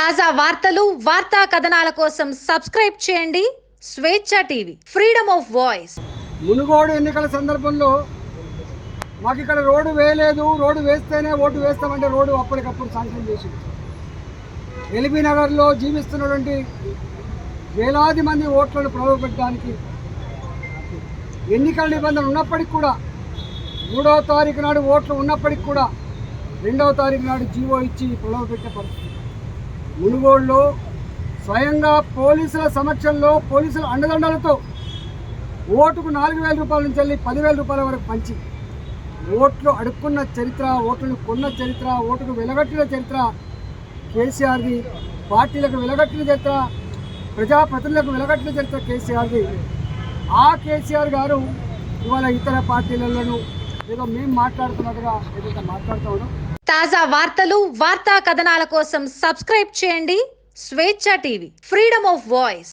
తాజా వార్తలు వార్తా కథనాల కోసం సబ్స్క్రైబ్ చేయండి. Swecha TV freedom of voice. Munugode ఎన్నికల సందర్భంలో మాకు ఇక్కడ రోడ్డు వేయలేదు. రోడ్డు వేస్తేనే ఓటు వేస్తామంటే రోడ్డు అప్పటికప్పుడు శాంక్షన్ చేసింది. ఎల్బీ నగర్లో జీవిస్తున్నటువంటి వేలాది మంది ఓట్లను ప్రవేశపెట్టడానికి ఎన్నికల నిబంధనలు ఉన్నప్పటికీ కూడా మూడవ తారీఖు నాడు ఓట్లు ఉన్నప్పటికీ కూడా రెండవ తారీఖు నాడు జీవో ఇచ్చి ప్రలోభపెట్టే పరిస్థితి. మునుగోడులో స్వయంగా పోలీసుల సమక్షంలో పోలీసుల అండదండలతో ఓటుకు నాలుగు వేల రూపాయల నుంచి వెళ్ళి పదివేల రూపాయల వరకు పంచి ఓట్లు అడుక్కున్న చరిత్ర ఓట్లను కొన్న చరిత్ర ఓటుకు వెలగట్టిన చరిత్ర కేసీఆర్ది పార్టీలకు వెలగట్టిన చరిత్ర ప్రజాప్రతినిధులకు వెలగట్టిన చరిత్ర కేసీఆర్ది. ఆ కేసీఆర్ గారు ఇవాళ ఇతర పార్టీలలోనూ ఏదో మేము మాట్లాడుతున్నట్టుగా ఏదైతే మాట్లాడుతూ తాజా వార్తలు వార్తా కథనాల కోసం సబ్స్క్రైబ్ చేయండి స్వేచ్ఛ టీవీ. Freedom of voice